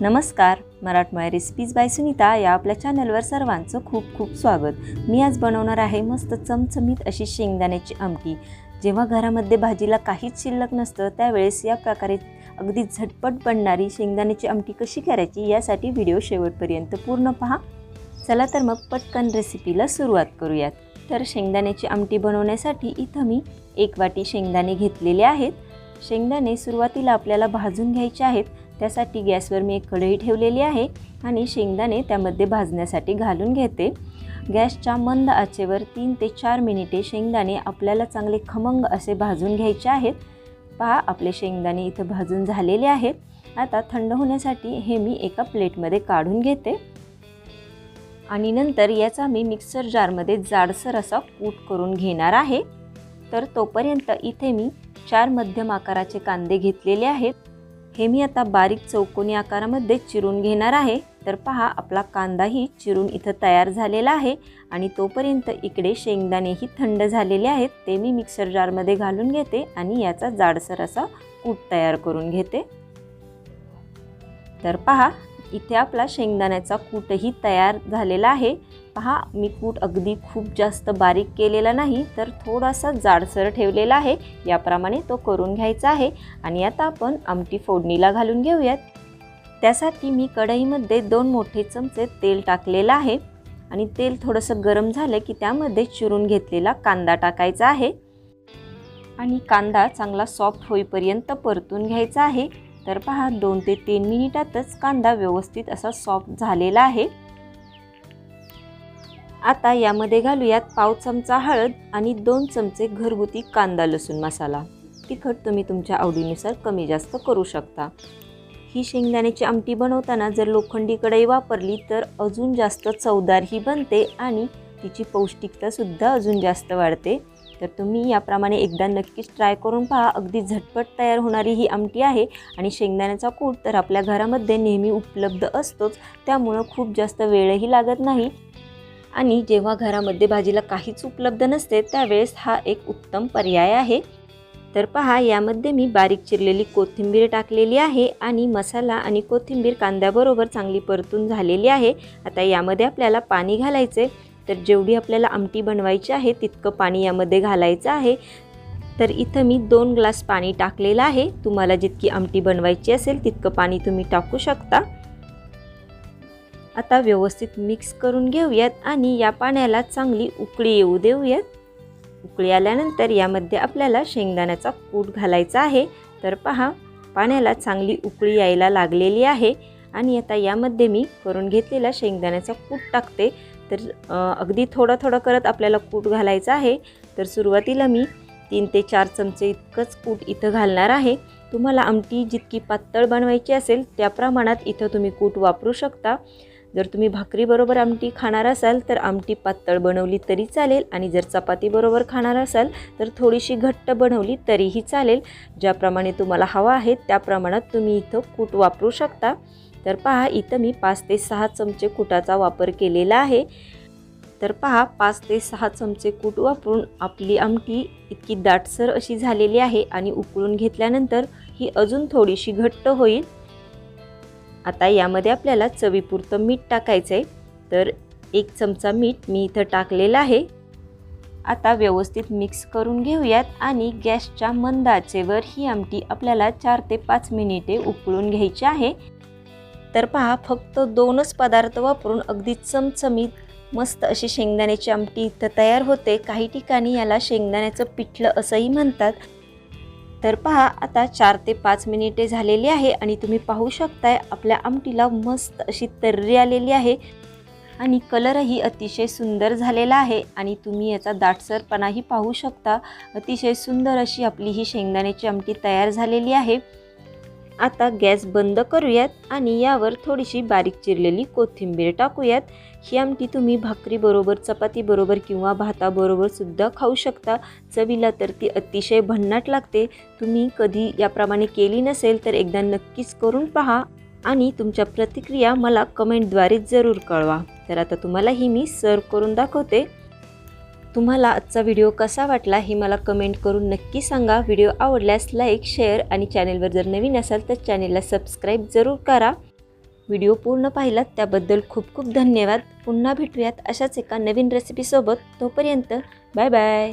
नमस्कार मराठमोळ्या recipes bye Sunita या आपल्या चॅनलवर सर्वांचं खूप खूप स्वागत. मी आज बनवणार आहे मस्त चमचमीत अशी शेंगदाण्याची आमटी. जेव्हा घरामध्ये भाजीला काहीच शिल्लक नसतं त्यावेळेस या प्रकारे अगदी झटपट बनणारी शेंगदाण्याची आमटी कशी करायची यासाठी व्हिडिओ शेवटपर्यंत पूर्ण पहा. चला तर मग पटकन रेसिपीला सुरुवात करूयात. तर शेंगदाण्याची आमटी बनवण्यासाठी इथं मी एक वाटी शेंगदाणे घेतलेले आहेत. शेंगदाणे सुरुवातीला आपल्याला भाजून घ्यायचे आहेत. त्यासाठी गॅसवर मी एक कढई ठेवलेली आहे आणि शेंगदाणे त्यामध्ये भाजण्यासाठी घालून घेते. गॅसच्या मंद आचेवर तीन ते चार मिनिटे शेंगदाणे आपल्याला चांगले खमंग असे भाजून घ्यायचे आहेत. पहा आपले शेंगदाणे इथं भाजून झालेले आहेत. आता थंड होण्यासाठी हे मी एका प्लेटमध्ये काढून घेते. आणि नंतर याचा मी मिक्सर जारमध्ये जाडसर असा कूट करून घेणार आहे. तर तोपर्यंत इथे मी चार मध्यम आकाराचे कांदे घेतलेले आहेत. हे मी आता बारीक चौकोनी आकारामध्ये चिरून घेणार आहे. तर पहा आपला कांदाही चिरून इथं तयार झालेला आहे आणि तोपर्यंत इकडे शेंगदाणेही थंड झालेले आहेत. ते मी मिक्सर जारमध्ये घालून घेते आणि याचा जाडसर असा कूट तयार करून घेते. तर पहा इथे आपला शेंगदाण्याचा कूटही तयार झालेला आहे. पहा मी कूट अगदी खूप जास्त बारीक केलेला नाही तर थोडासा जाडसर ठेवलेला आहे. याप्रमाणे तो करून घ्यायचा आहे आणि आता आपण आमटी फोडणीला घालून घेऊयात. त्यासाठी मी कढईमध्ये दोन मोठे चमचे तेल टाकलेलं आहे आणि तेल थोडंसं गरम झालं की त्यामध्ये चिरून घेतलेला कांदा टाकायचा आहे. आणि कांदा चांगला सॉफ्ट होईपर्यंत परतून घ्यायचा आहे. तर पहा दोन ते तीन मिनिटातच कांदा व्यवस्थित असा सॉफ्ट झालेला आहे. आता यामध्ये घालूयात पाव चमचा हळद आणि दोन चमचे घरगुती कांदा लसूण मसाला. तिखट तुम्ही तुमच्या आवडीनुसार कमी जास्त करू शकता. ही शेंगदाण्याची आमटी बनवताना जर लोखंडी कढई वापरली तर अजून जास्त चवदारही बनते आणि तिची पौष्टिकतासुद्धा अजून जास्त वाढते. तर तुम्ही याप्रमाणे एकदा नक्कीच ट्राय करून पहा. अगदी झटपट तयार होणारी ही आमटी आहे आणि शेंगदाण्याचा कूट तर आपल्या घरामध्ये नेहमी उपलब्ध असतोच. त्यामुळं खूप जास्त वेळही लागत नाही. आणि जेव्हा घरामध्ये भाजीला काहीच उपलब्ध नसते त्यावेळेस हा एक उत्तम पर्याय आहे. तर पहा यामध्ये मी बारीक चिरलेली कोथिंबीर टाकलेली आहे आणि मसाला आणि कोथिंबीर कांद्याबरोबर चांगली परतून झालेली आहे. आता यामध्ये आपल्याला पाणी घालायचे तर जेवढी आपल्याला आमटी बनवायची आहे तितकं पाणी यामध्ये घालायचं आहे. तर इथं मी दोन ग्लास पाणी टाकलेलं आहे. तुम्हाला जितकी आमटी बनवायची असेल तितकं पाणी तुम्ही टाकू शकता. आता व्यवस्थित मिक्स करून घेऊयात आणि या पाण्याला चांगली उकळी येऊ देऊयात. उकळी आल्यानंतर यामध्ये आपल्याला शेंगदाण्याचा कूट घालायचा आहे. तर पहा पाण्याला चांगली उकळी यायला लागलेली आहे. आणि आता यामध्ये मी करून घेतलेला शेंगदाण्याचा कूट टाकते. तर अगदी थोडं थोडं करत आपल्याला कूट घालायचं आहे. तर सुरुवातीला मी तीन ते चार चमचे इतकंच कूट इथं घालणार आहे. तुम्हाला आमटी जितकी पातळ बनवायची असेल त्या प्रमाणात इथं तुम्ही कूट वापरू शकता. जर तुम्ही भाकरीबरोबर आमटी खाणार असाल तर आमटी पातळ बनवली तरी चालेल आणि जर चपातीबरोबर खाणार असाल तर थोडीशी घट्ट बनवली तरीही चालेल. ज्याप्रमाणे तुम्हाला हवा आहे त्या प्रमाणात तुम्ही इथं कूट वापरू शकता. तर पहा इथं मी पाच ते सहा चमचे कुटाचा वापर केलेला आहे. तर पहा पाच ते सहा चमचे कूट वापरून आपली आमटी इतकी दाटसर अशी झालेली आहे आणि उकळून घेतल्यानंतर ही अजून थोडीशी घट्ट होईल. आता यामध्ये आपल्याला चवीपुरतं मीठ टाकायचं आहे तर एक चमचा मीठ मी इथं टाकलेलं आहे. आता व्यवस्थित मिक्स करून घेऊयात आणि गॅसच्या मंद आचेवर ही आमटी आपल्याला चार ते पाच मिनिटे उकळून घ्यायची आहे. तर पहा फक्त दोनच पदार्थ वापरून अगदी चमचमीत मस्त अशी शेंगदाण्याची आमटी इथं तयार होते. काही ठिकाणी याला शेंगदाण्याचं पिठलं असंही म्हणतात. तर पहा आता चार ते पाच मिनिटे झालेली आहे आणि तुम्ही पाहू शकताय आपल्या आमटीला मस्त अशी तर्री आलेली आहे. आणि कलरही अतिशय सुंदर झालेला आहे आणि तुम्ही याचा दाटसरपणाही पाहू शकता. अतिशय सुंदर अशी आपली ही शेंगदाण्याची आमटी तयार झालेली आहे. आता गॅस बंद करूयात आणि यावर थोडीशी बारीक चिरलेली कोथिंबीर टाकूयात. ही आमटी तुम्ही भाकरीबरोबर चपातीबरोबर किंवा भाताबरोबर सुद्धा खाऊ शकता. चवीला तर ती अतिशय भन्नाट लागते. तुम्ही कधी याप्रमाणे केली नसेल तर एकदा नक्कीच करून पहा आणि तुमच्या प्रतिक्रिया मला कमेंटद्वारे जरूर कळवा. तर आता तुम्हाला ही मी सर्व करून दाखवते. तुम्हाला आजचा व्हिडिओ कसा वाटला हे मला कमेंट करून नक्की सांगा. व्हिडिओ आवडल्यास लाईक शेअर आणि चॅनेलवर जर नवीन असाल तर चॅनेलला सबस्क्राईब जरूर करा. व्हिडिओ पूर्ण पाहिलात त्याबद्दल खूप खूप धन्यवाद. पुन्हा भेटूयात अशाच एका नवीन रेसिपीसोबत तोपर्यंत बाय बाय